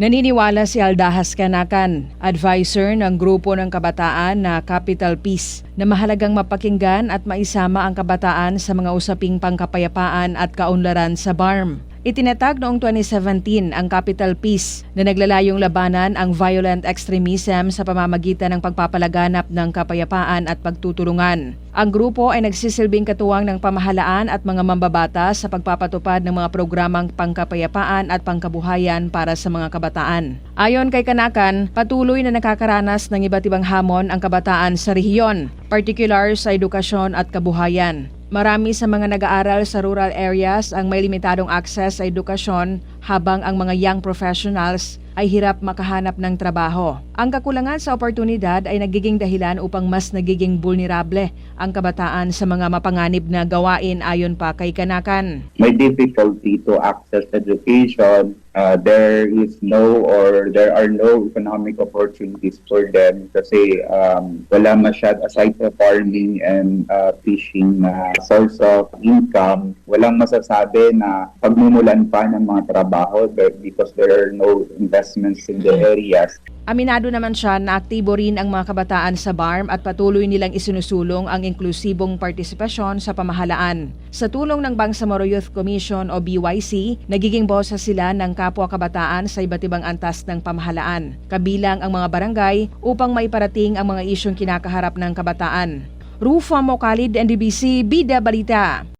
Naniniwala si Aldahas Kanakan, advisor ng grupo ng kabataan na Capital Peace, na mahalagang mapakinggan at maisama ang kabataan sa mga usaping pangkapayapaan at kaunlaran sa BARM. Itinatag noong 2017 ang Capital Peace na naglalayong labanan ang violent extremism sa pamamagitan ng pagpapalaganap ng kapayapaan at pagtutulungan. Ang grupo ay nagsisilbing katuwang ng pamahalaan at mga mambabata sa pagpapatupad ng mga programang pangkapayapaan at pangkabuhayan para sa mga kabataan. Ayon kay Kanakan, patuloy na nakakaranas ng iba't ibang hamon ang kabataan sa rehiyon, particular sa edukasyon at kabuhayan. Marami sa mga nag-aaral sa rural areas ang may limitadong access sa edukasyon habang ang mga young professionals ay hirap makahanap ng trabaho. Ang kakulangan sa oportunidad ay nagiging dahilan upang mas nagiging vulnerable ang kabataan sa mga mapanganib na gawain ayon pa kay Kanakan. may difficulty to access education. Uh, there is no or there are no economic opportunities for them kasi um, wala masyad aside from farming and uh, fishing na source of income. Walang masasabi na pagmumulan pa ng mga trabaho but because there are no investments in the areas. Aminado naman siya na aktibo rin ang mga kabataan sa BARM at patuloy nilang isinusulong ang inklusibong partisipasyon sa pamahalaan. Sa tulong ng Bangsamoro Youth Commission o BYC, nagiging boses sila ng kapwa kabataan sa iba't ibang antas ng pamahalaan, kabilang ang mga barangay upang maiparating ang mga isyong kinakaharap ng kabataan. Rufa Mokalid, NDBC, Bida Balita.